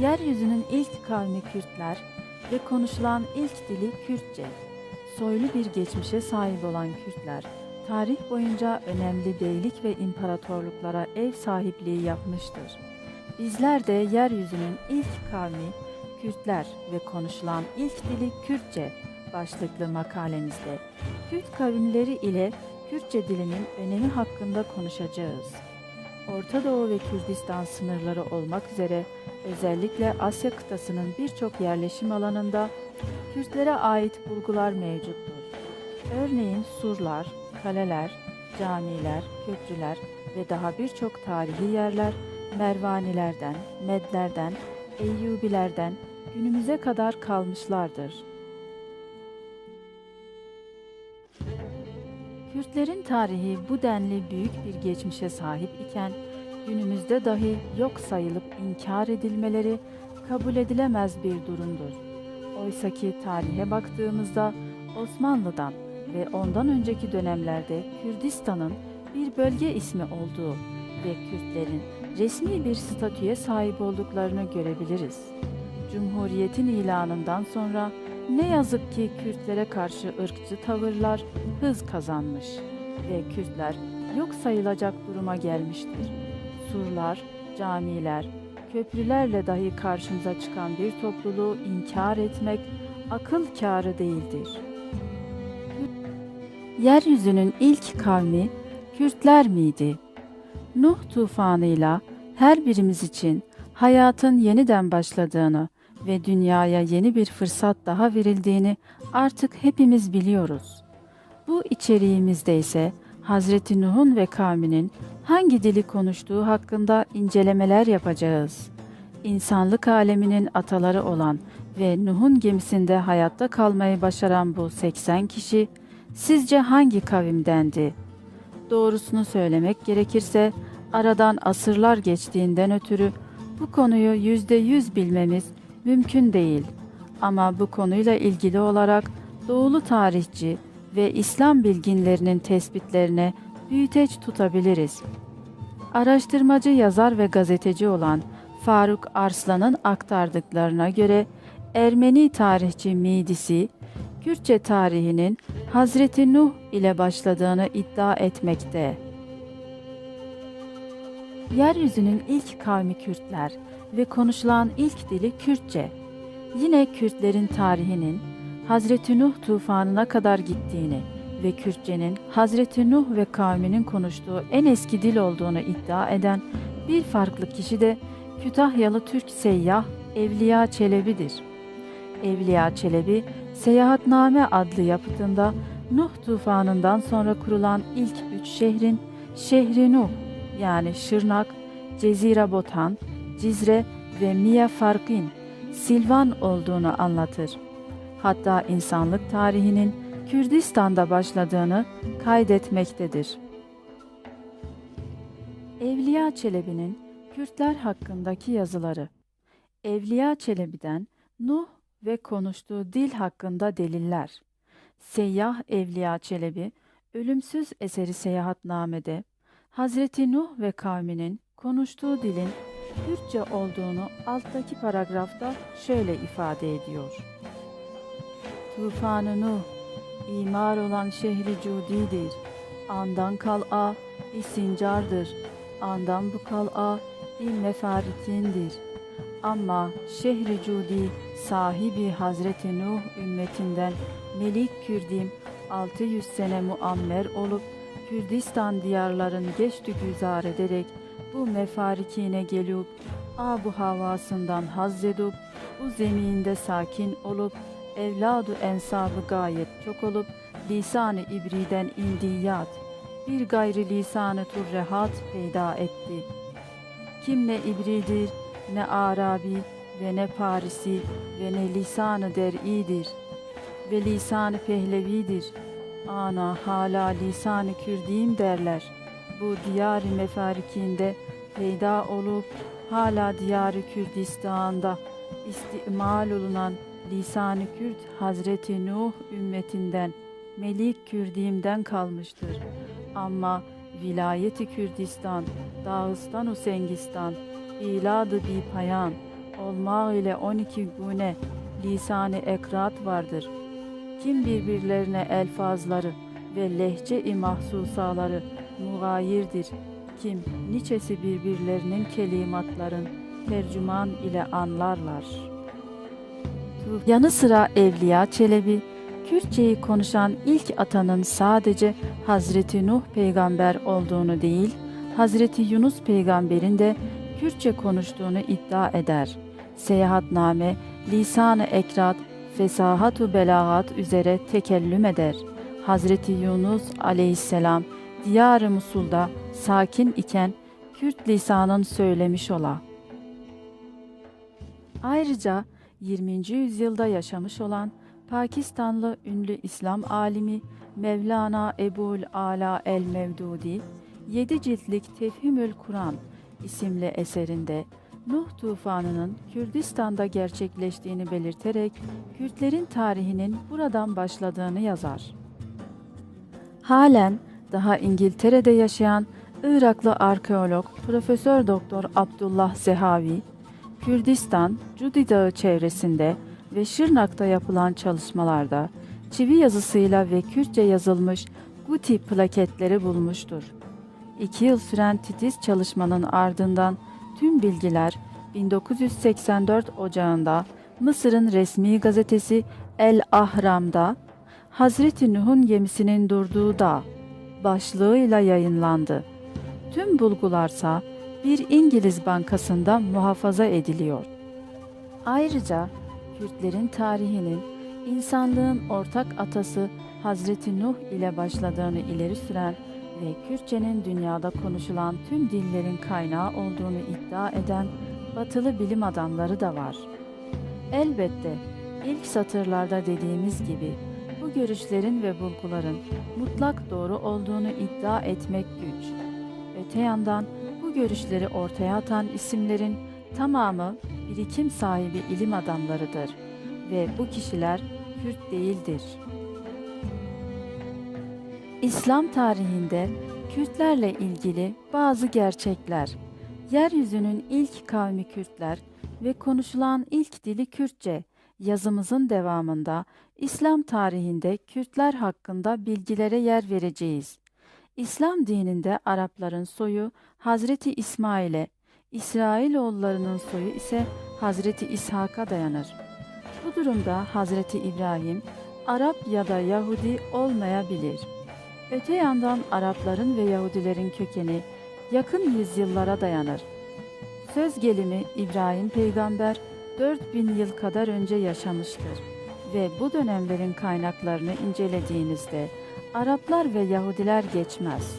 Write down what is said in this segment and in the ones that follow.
Yeryüzünün ilk kavmi Kürtler ve konuşulan ilk dili Kürtçe. Soylu bir geçmişe sahip olan Kürtler, tarih boyunca önemli beylik ve imparatorluklara ev sahipliği yapmıştır. Bizler de yeryüzünün ilk kavmi Kürtler ve konuşulan ilk dili Kürtçe başlıklı makalemizde Kürt kavimleri ile Kürtçe dilinin önemi hakkında konuşacağız. Orta Doğu ve Kürdistan sınırları olmak üzere özellikle Asya kıtasının birçok yerleşim alanında Kürtlere ait bulgular mevcuttur. Örneğin surlar, kaleler, camiler, köprüler ve daha birçok tarihi yerler Mervanilerden, Medlerden, Eyyubilerden günümüze kadar kalmışlardır. Kürtlerin tarihi bu denli büyük bir geçmişe sahip iken günümüzde dahi yok sayılıp inkar edilmeleri kabul edilemez bir durumdur. Oysaki tarihe baktığımızda Osmanlı'dan ve ondan önceki dönemlerde Kürdistan'ın bir bölge ismi olduğu ve Kürtlerin resmi bir statüye sahip olduklarını görebiliriz. Cumhuriyetin ilanından sonra ne yazık ki Kürtlere karşı ırkçı tavırlar hız kazanmış ve Kürtler yok sayılacak duruma gelmiştir. Surlar, camiler, köprülerle dahi karşımıza çıkan bir topluluğu inkar etmek akıl kârı değildir. Yeryüzünün ilk kavmi Kürtler miydi? Nuh tufanıyla her birimiz için hayatın yeniden başladığını ve dünyaya yeni bir fırsat daha verildiğini artık hepimiz biliyoruz. Bu içeriğimizde ise Hazreti Nuh'un ve kavminin hangi dili konuştuğu hakkında incelemeler yapacağız. İnsanlık aleminin ataları olan ve Nuh'un gemisinde hayatta kalmayı başaran bu 80 kişi sizce hangi kavimdendi? Doğrusunu söylemek gerekirse aradan asırlar geçtiğinden ötürü bu konuyu yüzde yüz bilmemiz mümkün değil. Ama bu konuyla ilgili olarak doğulu tarihçi ve İslam bilginlerinin tespitlerine büyüteç tutabiliriz. Araştırmacı yazar ve gazeteci olan Faruk Arslan'ın aktardıklarına göre Ermeni tarihçi Midisi, Kürtçe tarihinin Hazreti Nuh ile başladığını iddia etmekte. Yeryüzünün ilk kavmi Kürtler ve konuşulan ilk dili Kürtçe. Yine Kürtlerin tarihinin Hazreti Nuh tufanına kadar gittiğini ve Kürtçenin Hazreti Nuh ve kavminin konuştuğu en eski dil olduğunu iddia eden bir farklı kişi de Kütahyalı Türk seyyah Evliya Çelebi'dir. Evliya Çelebi, Seyahatname adlı yapıtında Nuh tufanından sonra kurulan ilk üç şehrin Şehri Nuh yani Şırnak, Cezire Botan, Cizre ve Mia Farkin, Silvan olduğunu anlatır. Hatta insanlık tarihinin Kürdistan'da başladığını kaydetmektedir. Evliya Çelebi'nin Kürtler hakkındaki yazıları Evliya Çelebi'den Nuh ve konuştuğu dil hakkında deliller. Seyyah Evliya Çelebi, ölümsüz eseri seyahatnamede Hazreti Nuh ve kavminin konuştuğu dilin Kürtçe olduğunu alttaki paragrafta şöyle ifade ediyor. Tufanı Nuh, imar olan şehri Cudi'dir. Andan kal'a isincardır. Andan bu kal'a il mefarikindir. Ama şehri Cudi sahibi Hazreti Nuh ümmetinden Melik Kürdim 600 sene muammer olup Kürdistan diyarlarını geçti güzar ederek bu mefarikine gelip abu havasından haz bu zeminde sakin olup evladu ensabı gayet çok olup lisan-ı ibriden indiyat bir gayri lisan-ı turrehat peyda etti. Kim ne ibridir ne Arabi ve ne Parisi ve ne lisan-ı der'idir ve lisan-ı pehlevidir. Ana hala lisan-ı kürdiyim derler. Bu diyar-ı mefarikinde peyda olup hala diyarı Kürdistan'da istimal olunan lisan-ı Kürt Hazreti Nuh ümmetinden Melik Kürdim'den kalmıştır. Ama vilayeti Kürdistan, Dağıstan-ı Sengistan, İladı bir payan, olmak ile 12 güne lisanı ekrat vardır. Kim birbirlerine elfazları ve lehçe-i mahsusaları mugayirdir. Kim niçesi birbirlerinin kelimatların tercüman ile anlarlar. Yanı sıra Evliya Çelebi, Kürtçeyi konuşan ilk atanın sadece Hazreti Nuh peygamber olduğunu değil, Hazreti Yunus peygamberin de Kürtçe konuştuğunu iddia eder. Seyahatname, lisan-ı ekrat, fesahatu belagat üzere tekellüm eder. Hazreti Yunus aleyhisselam diyar-ı Musul'da sakin iken Kürt lisanın söylemiş ola. Ayrıca 20. yüzyılda yaşamış olan Pakistanlı ünlü İslam alimi Mevlana Ebul Ala el Mevdudi, 7 ciltlik Tefhimül Kur'an isimli eserinde Nuh tufanının Kürdistan'da gerçekleştiğini belirterek Kürtlerin tarihinin buradan başladığını yazar. Halen daha İngiltere'de yaşayan Iraklı arkeolog Profesör Doktor Abdullah Zehavi, Kürdistan, Cudi Dağı çevresinde ve Şırnak'ta yapılan çalışmalarda çivi yazısıyla ve Kürtçe yazılmış Guti plaketleri bulmuştur. İki yıl süren titiz çalışmanın ardından tüm bilgiler 1984 Ocağında Mısır'ın resmi gazetesi El Ahram'da Hazreti Nuh'un gemisinin durduğu dağ başlığıyla yayınlandı. Tüm bulgularsa bir İngiliz bankasında muhafaza ediliyor. Ayrıca Kürtlerin tarihinin insanlığın ortak atası Hazreti Nuh ile başladığını ileri süren ve Kürtçenin dünyada konuşulan tüm dillerin kaynağı olduğunu iddia eden batılı bilim adamları da var. Elbette ilk satırlarda dediğimiz gibi bu görüşlerin ve bulguların mutlak doğru olduğunu iddia etmek güç. Öte yandan görüşleri ortaya atan isimlerin tamamı birikim sahibi ilim adamlarıdır ve bu kişiler Kürt değildir. İslam tarihinde Kürtlerle ilgili bazı gerçekler, yeryüzünün ilk kavmi Kürtler ve konuşulan ilk dili Kürtçe yazımızın devamında İslam tarihinde Kürtler hakkında bilgilere yer vereceğiz. İslam dininde Arapların soyu Hazreti İsmail'e, İsrailoğullarının soyu ise Hazreti İshak'a dayanır. Bu durumda Hazreti İbrahim Arap ya da Yahudi olmayabilir. Öte yandan Arapların ve Yahudilerin kökeni yakın yüzyıllara dayanır. Söz gelimi İbrahim peygamber 4000 yıl kadar önce yaşamıştır ve bu dönemlerin kaynaklarını incelediğinizde Araplar ve Yahudiler geçmez.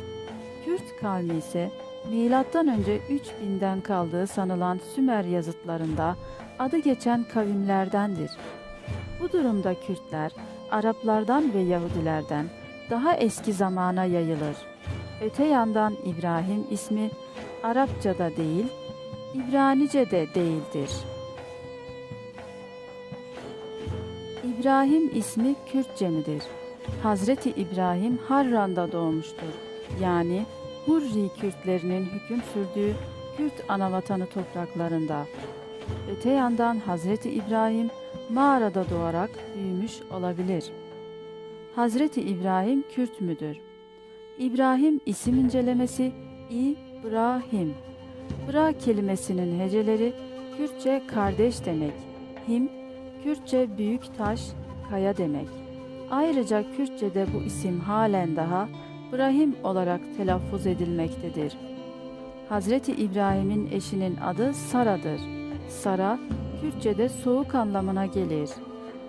Kürt kavmi ise milattan önce 3000'den kaldığı sanılan Sümer yazıtlarında adı geçen kavimlerdendir. Bu durumda Kürtler Araplardan ve Yahudilerden daha eski zamana yayılır. Öte yandan İbrahim ismi Arapçada değil, İbranice'de değildir. İbrahim ismi Kürtçe midir? Hazreti İbrahim Harran'da doğmuştur. Yani Hurri Kürtlerinin hüküm sürdüğü Kürt anavatanı topraklarında. Öte yandan Hazreti İbrahim mağarada doğarak büyümüş olabilir. Hazreti İbrahim Kürt müdür? İbrahim isim incelemesi İbrahim. Bra kelimesinin heceleri Kürtçe kardeş demek. Him, Kürtçe büyük taş, kaya demek. Ayrıca Kürtçe'de bu isim halen daha İbrahim olarak telaffuz edilmektedir. Hazreti İbrahim'in eşinin adı Sara'dır. Sara, Kürtçe'de soğuk anlamına gelir.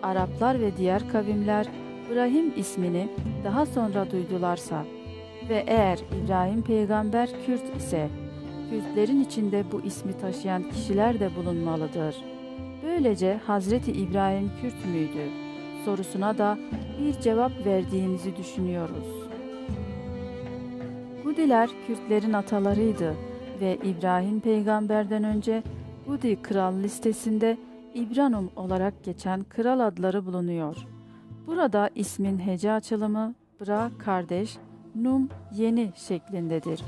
Araplar ve diğer kavimler İbrahim ismini daha sonra duydularsa ve eğer İbrahim peygamber Kürt ise, Kürtlerin içinde bu ismi taşıyan kişiler de bulunmalıdır. Böylece Hazreti İbrahim Kürt müydü? sorusuna da bir cevap verdiğimizi düşünüyoruz. Gudiler Kürtlerin atalarıydı ve İbrahim peygamberden önce Gudi kral listesinde İbranum olarak geçen kral adları bulunuyor. Burada ismin hece açılımı Bra kardeş, Num yeni şeklindedir.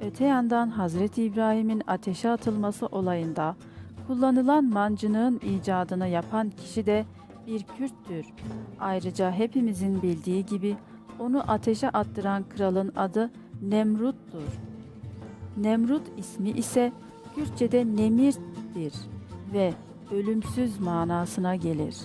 Öte yandan Hazreti İbrahim'in ateşe atılması olayında Kullanılan mancınığın icadını yapan kişi de bir Kürttür. Ayrıca hepimizin bildiği gibi onu ateşe attıran kralın adı Nemrut'tur. Nemrut ismi ise Kürtçe'de Nemir'dir ve ölümsüz manasına gelir.